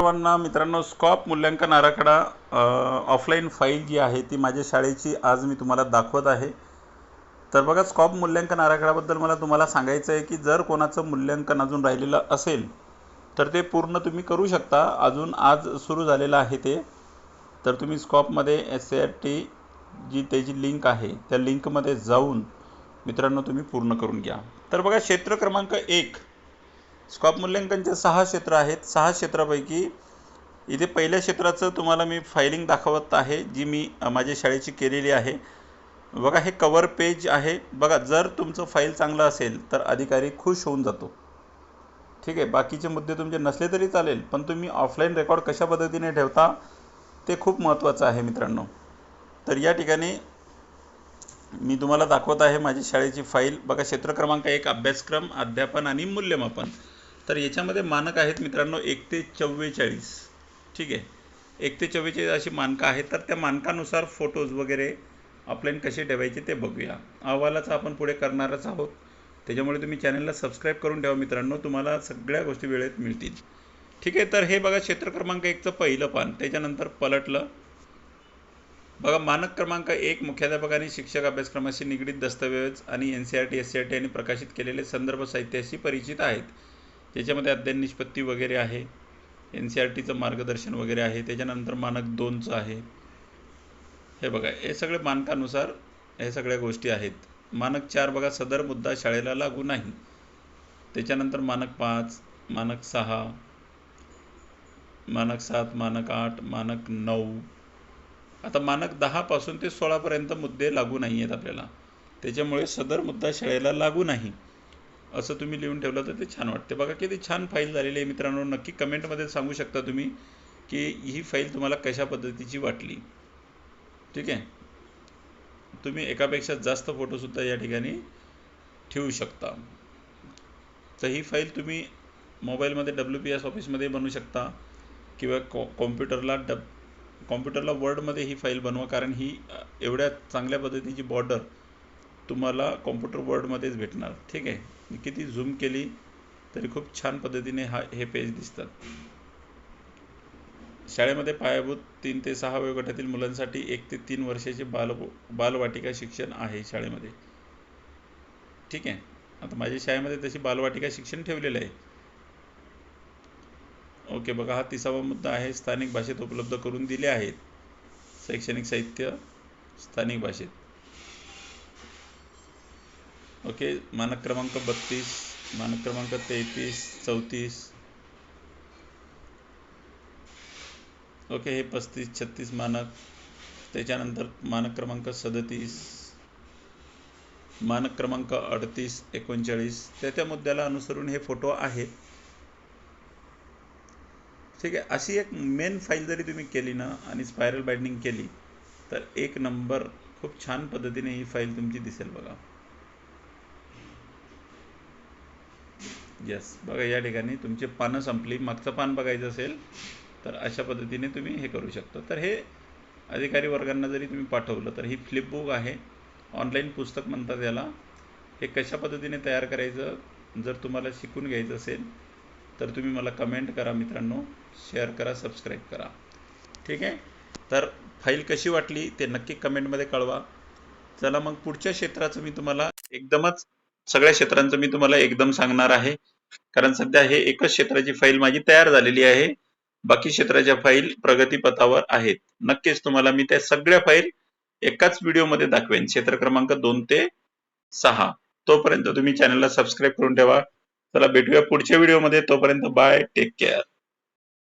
सर्वांना मित्रांनो स्कॉप मूल्यांकन आराखडा ऑफलाईन फाईल जी आहे ती माझ्या शाळेची आज मी तुम्हाला दाखवत आहे. तर बघा स्कॉप मूल्यांकन आराखड्याबद्दल मला तुम्हाला सांगायचं आहे की जर कोणाचं मूल्यांकन अजून राहिलेलं असेल तर ते पूर्ण तुम्ही करू शकता. अजून आज सुरू झालेलं आहे ते. तर तुम्ही स्कॉपमध्ये एस सी आर टी जी त्याची लिंक आहे त्या लिंकमध्ये जाऊन मित्रांनो तुम्ही पूर्ण करून घ्या. तर बघा क्षेत्र क्रमांक एक. स्कॉप मूल्यांकनचे सहा क्षेत्र आहेत. सहा क्षेत्रापैकी इथे पहिल्या क्षेत्राचं तुम्हाला मी फायलिंग दाखवत आहे जी मी माझ्या शाळेची केलेली आहे. बघा हे कवर पेज आहे. बघा जर तुमचं फाईल चांगलं असेल तर अधिकारी खुश होऊन जातो. ठीक आहे बाकीचे मुद्दे तुमचे नसले तरी चालेल पण तुम्ही ऑफलाईन रेकॉर्ड कशा पद्धतीने ठेवता ते खूप महत्त्वाचं आहे मित्रांनो. तर या ठिकाणी मी तुम्हाला दाखवत आहे माझी शाळेची फाईल बघा क्षेत्र क्रमांक एक अभ्यासक्रम अध्यापन आणि मूल्यमापन. तर याच्यामध्ये मानक आहेत मित्रांनो एक ते चव्वेचाळीस. ठीक आहे? एक ते चव्वेचाळीस अशी मानकं आहेत. तर त्या मानकानुसार फोटोज वगैरे ऑफलाईन कसे ठेवायचे ते बघूया. अहवालाचं आपण पुढे करणारच आहोत. त्याच्यामुळे तुम्ही चॅनलला सबस्क्राईब करून ठेवा मित्रांनो. तुम्हाला सगळ्या गोष्टी वेळेत मिळतील. ठीक आहे? तर हे बघा क्षेत्र क्रमांक एकचं पहिलं पान. त्याच्यानंतर पलटलं. बघा मानक क्रमांक एक मुख्याध्यापकाने शिक्षक अभ्यासक्रमाशी निगडीत दस्तऐवज आणि N C R T S C R T यांनी प्रकाशित केलेले संदर्भ साहित्याशी परिचित आहेत. त्याच्यामध्ये अध्ययन निष्पत्ती वगैरे आहे. एन सी आर टीचं मार्गदर्शन वगैरे आहे. त्याच्यानंतर मानक दोनचं आहे. हे बघा हे सगळे मानकानुसार हे सगळ्या गोष्टी आहेत. मानक चार बघा सदर मुद्दा शाळेला लागू नाही. त्याच्यानंतर मानक पाच मानक सहा मानक सात मानक आठ मानक नऊ. आता मानक दहापासून ते सोळापर्यंत मुद्दे लागू नाही आहेत आपल्याला. त्याच्यामुळे सदर मुद्दा शाळेला लागू नाही. असं तुम्ही लिहून ठेवलं तर ते छान वाटते. बघा किती छान फाईल झालेली आहे मित्रांनो. नक्की कमेंटमध्ये सांगू शकता तुम्ही की ही फाईल तुम्हाला कशा पद्धतीची वाटली. ठीक आहे? तुम्ही एकापेक्षा जास्त फोटोसुद्धा या ठिकाणी ठेवू शकता. तर ही फाईल तुम्ही मोबाईलमध्ये डब्ल्यू पी एस ऑफिसमध्ये बनवू शकता किंवा कॉ कॉम्प्युटरला डब कॉम्प्युटरला वर्डमध्ये ही फाईल बनवा. कारण ही एवढ्या चांगल्या पद्धतीची बॉर्डर तुम्हाला कॉम्प्युटर वर्डमध्येच भेटणार. ठीक आहे? मी किती झूम केली तरी खूप छान पद्धतीने हा हे पेज दिसतात. शाळेमध्ये पायाभूत तीन ते सहा वयोगटातील मुलांसाठी एक ते तीन वर्षाचे बाल बालवाटिका शिक्षण आहे शाळेमध्ये. ठीक आहे? आता माझ्या शाळेमध्ये तशी बालवाटिका शिक्षण ठेवलेलं आहे. ओके बघा हा तिसावा मुद्दा आहे. स्थानिक भाषेत उपलब्ध करून दिले आहेत. शैक्षणिक साहित्य स्थानिक भाषेत. ओके मानक क्रमांक बत्तीस मानक क्रमांक तेहतीस चौतीस. ओके हे पस्तीस छत्तीस मानक. त्याच्यानंतर मानक क्रमांक सदतीस मानक क्रमांक अडतीस एकोणचाळीस. त्या त्या मुद्द्याला अनुसरून हे फोटो आहेत ठीक आहे अशी एक मेन फाईल जरी तुम्ही केली ना आणि स्पायरल बाइंडिंग केली तर एक नंबर खूप छान पद्धतीने ही फाईल तुमची दिसेल बघा. यस बघा या ठिकाणी तुमची पानं संपली. मागचं पान बघायचं असेल तर अशा पद्धतीने तुम्ही हे करू शकता. तर हे अधिकारी वर्गांना जरी तुम्ही पाठवलं तर ही फ्लिपबुक आहे. ऑनलाईन पुस्तक म्हणतात याला. हे कशा पद्धतीने तयार करायचं जर तुम्हाला शिकून घ्यायचं असेल तर तुम्ही मला कमेंट करा मित्रांनो. शेअर करा सबस्क्राईब करा. ठीक आहे? तर फाईल कशी वाटली ते नक्की कमेंटमध्ये कळवा. चला मग पुढच्या क्षेत्राचं मी तुम्हाला एकदमच सगळ्या क्षेत्रांचं मी तुम्हाला एकदम सांगणार आहे. कारण सध्या हे एकच क्षेत्राची फाईल माझी तयार झालेली आहे. बाकी क्षेत्राच्या फाईल प्रगतीपथावर आहेत. नक्कीच तुम्हाला मी त्या सगळ्या फाईल एकाच व्हिडिओमध्ये दाखवेन. क्षेत्र क्रमांक दोन ते सहा. तोपर्यंत तुम्ही चॅनलला सबस्क्राईब करून ठेवा. चला भेटूया पुढच्या व्हिडिओमध्ये तोपर्यंत बाय टेक केअर